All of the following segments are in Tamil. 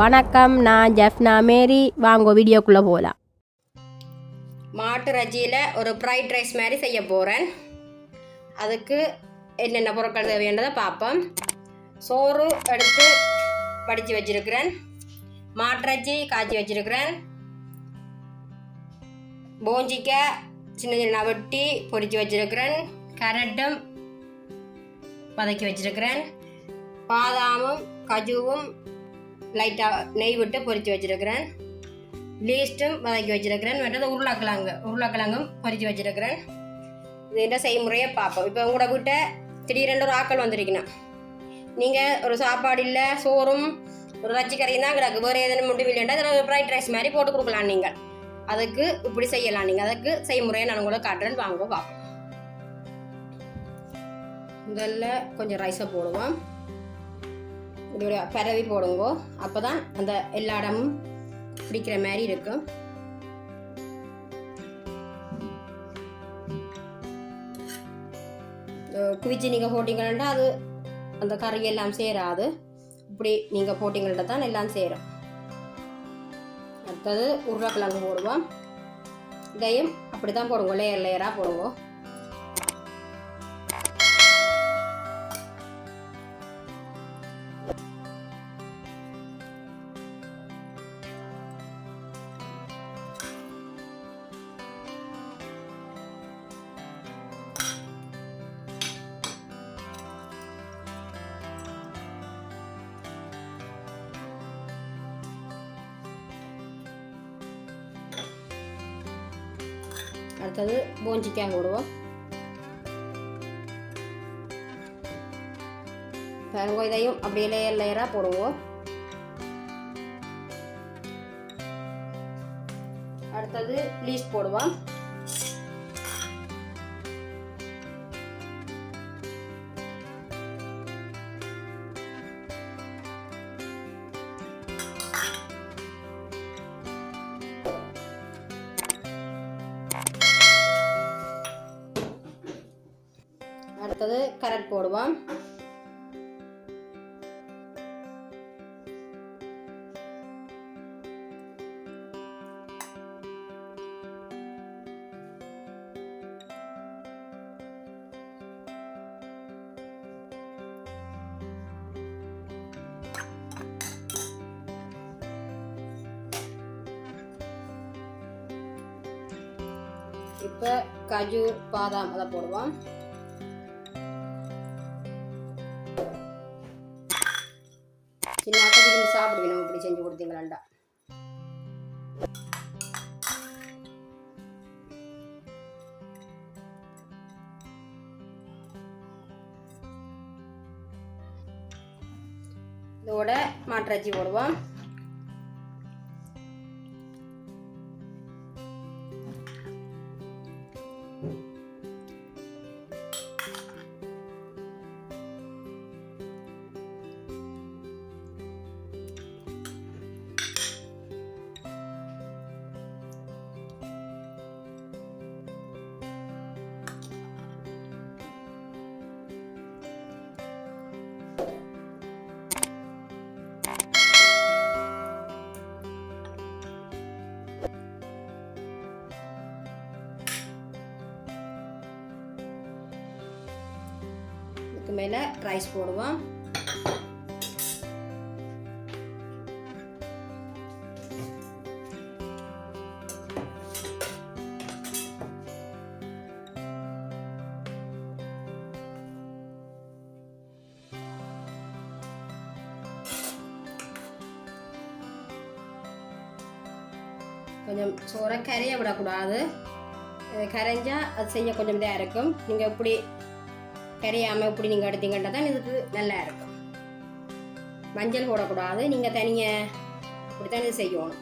வணக்கம் நான் ஜெஃப்னா மேரி. வாங்க வீடியோக்குள்ளே போகலாம் மாட்டு ரஜியில் ஒரு ஃப்ரைட் ரைஸ் மாதிரி செய்ய போகிறேன் அதுக்கு என்னென்ன பொருட்கள் தேவையானதை பார்ப்போம். சோறு எடுத்து படித்து வச்சுருக்கிறேன். மாட்டிறைச்சி காய்ச்சி வச்சுருக்கிறேன். போஞ்சிக்காய் சின்ன சின்ன வெட்டி பொறிச்சு வச்சுருக்கிறேன். கேரட்டும் வதக்கி வச்சுருக்கிறேன். பாதாமும் கஜுவும் லைட்டாக நெய் விட்டு பொரித்து வச்சுருக்கிறேன். லீஸ்ட்டும் வதக்கி வச்சுருக்கிறேன். மற்றது உருளைக்கிழங்கு உருளைக்கிழங்கும் பொரித்து வச்சுருக்கிறேன். இதுன்ற செய்முறையை பார்ப்போம். இப்போ உங்களோட வீட்டை திடீரென்று ஒரு ஆக்கள் வந்திருக்கணும் நீங்கள் ஒரு சாப்பாடு இல்லை சோறும் ஒரு ரச்சி தான் கிடக்கு. வேறு எதனும் மட்டும் இல்லைன்னா அதில் ஒரு ஃப்ரைட் ரைஸ் மாதிரி போட்டு கொடுக்கலாம் நீங்கள். அதுக்கு இப்படி செய்யலாம் நீங்கள். அதுக்கு செய்முறையை நான் உங்களை காட்டுறேன். வாங்க பார்ப்போம். முதல்ல கொஞ்சம் ரைஸை போடுவோம். இதோட பரவி போடுங்கோ. அப்போ தான் அந்த எல்லா இடமும் பிடிக்கிற மாதிரி இருக்கும் குவிச்சு நீங்கள் போட்டிங்கன்னா அது அந்த கறி எல்லாம் சேராது. இப்படி நீங்கள் போட்டிங்கள்ட்ட தான் எல்லாம் சேரும். அடுத்தது உருளைக்கிழங்கு போடுவோம். இதையும் அப்படி தான் போடுங்க லேயர் லேயராக போடுவோம். அடுத்தது போஞ்சிக்காய் போடுவோம். பாருங்க இதையும் அப்படியே லேயர் லேயராக போடுவோம். அடுத்தது லீஸ் போடுவோம். அடுத்தது கரட் போடுவோம். இப்போ கஜூர் பாதாம் அதை போடுவோம். செஞ்சு கொடுத்தீங்களாண்டா. இதோட மாற்றாச்சி போடுவோம். இதுக்கு மேலே ரைஸ் போடுவோம். கொஞ்சம் சோறை கரைய விடக்கூடாது. கரைஞ்சால் கரைஞ்சா அது செய்ய கொஞ்சம் இதாக இருக்கும். நீங்கள் இப்படி கரையாமல் இப்படி நீங்கள் எடுத்தீங்கன்னா தான் இதுக்கு நல்லா இருக்கும். மஞ்சள் போடக்கூடாது. நீங்கள் தனியாக இப்படி தான் இது செய்யணும்.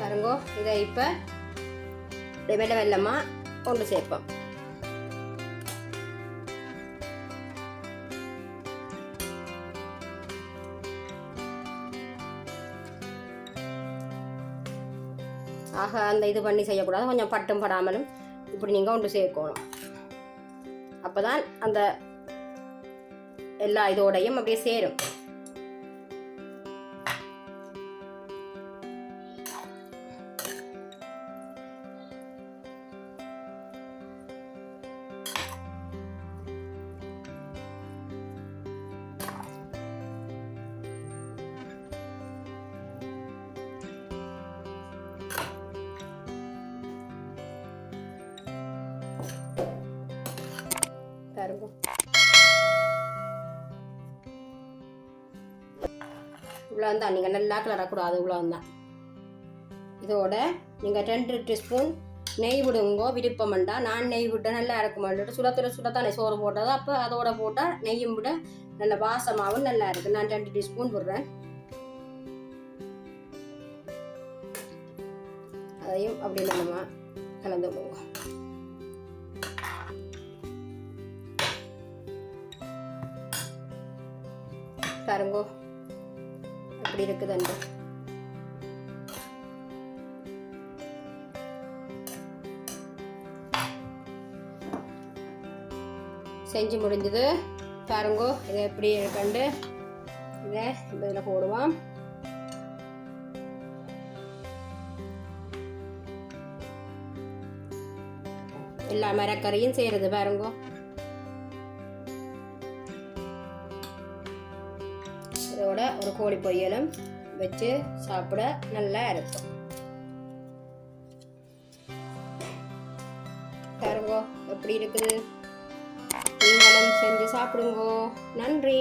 பாருங்கோ. இதை இப்போ வெள்ளை வெள்ளமாக கொண்டு சேர்ப்போம். ஆக அந்த இது பண்ணி செய்யக்கூடாது. கொஞ்சம் பட்டும் படாமலும் இப்படி நீங்கள் கொண்டு சேர்க்கணும். அப்போ தான் அந்த எல்லா இதோடையும் அப்படியே சேரும். பாருங்க. இவ்வளோ தான் நீங்கள் நல்லா கிளறக்கூடாது இவ்வளோ தான் இதோட நீங்கள் ரெண்டு டீஸ்பூன் நெய் விடுங்கோ விருப்பம்ண்டா நான் நெய் விட்டால் நல்லா இருக்குமான்ட்டு சுட சுடத்தானே சோறு போட்டது அப்போ அதோட போட்டால் நெய்யும் விட நல்ல வாசமாகவும் நல்லா இருக்கு. நான் ரெண்டு டீஸ்பூன் விடுறேன். அதையும் அப்படி நம்ம கலந்து போவோம் பாருங்கோ. அப்படி இருக்குது அந்த செஞ்சு முடிஞ்சது. பாருங்கோ இதை எப்படி கண்டு இதை இதில் போடுவோம். எல்லா மரக்கறியும் செய்கிறது பாருங்கோ. ஒரு கோழி பொரியலும் வச்சு சாப்பிட நல்லா இருக்கும். பாருங்கோ எப்படி இருக்குது? நீங்களும் செஞ்சு சாப்பிடுங்கோ. நன்றி.